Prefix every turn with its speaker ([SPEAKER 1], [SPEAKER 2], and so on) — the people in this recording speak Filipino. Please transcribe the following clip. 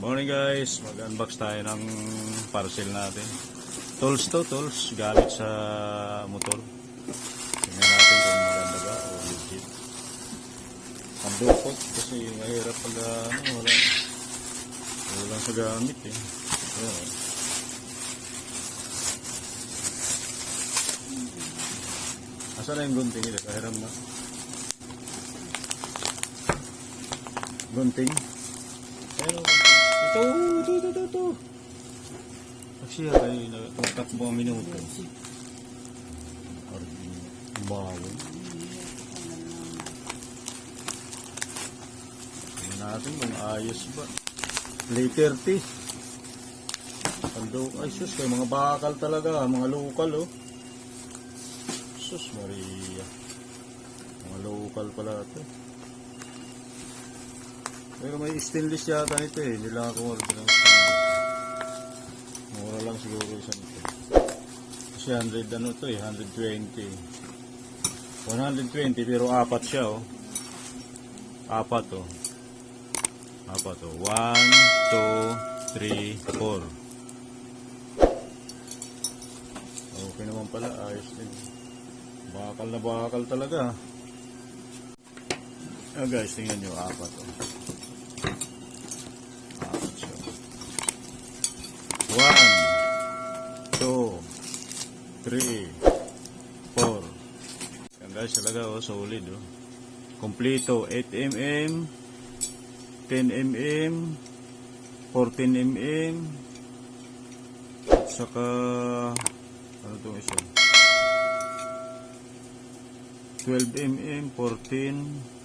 [SPEAKER 1] Morning guys, mag-unbox tayo ng parcel natin. Tools to, tools, gamit sa motor. Tingnan natin kung maganda ba o legit. Ang dukot kasi mahirap pag ano, wala. Wala sa gamit eh. Ayan, oh. Asa na yung gunting nila? Kahiram na. Gunting? Ayun o, gunting. Ito, ito, ito, ito, ito. Kasi ay nagtatakbo ang minuto. Bawal. Tingnan natin kung ayos ba. Later tea. Ando, ay sus, kay mga bakal talaga, mga lokal oh. Sus Maria. Mga lokal pala ito. Pero may stainless yata nito eh. Hindi lang ako order ng stainless. Mura lang siguro isa nito. Kasi 100 ano to eh, 120. 120 pero apat siya oh. Apat oh. Apat oh. 1, 2, 3, 4. Okay naman pala, ayos din. Bakal na bakal talaga. Ah guys, tingnan nyo, apat oh. 3, 4. Yan guys, talaga oh, solid oh. Kompleto, 8mm, 10mm, 14mm, at saka, ano itong isa? 12mm, 14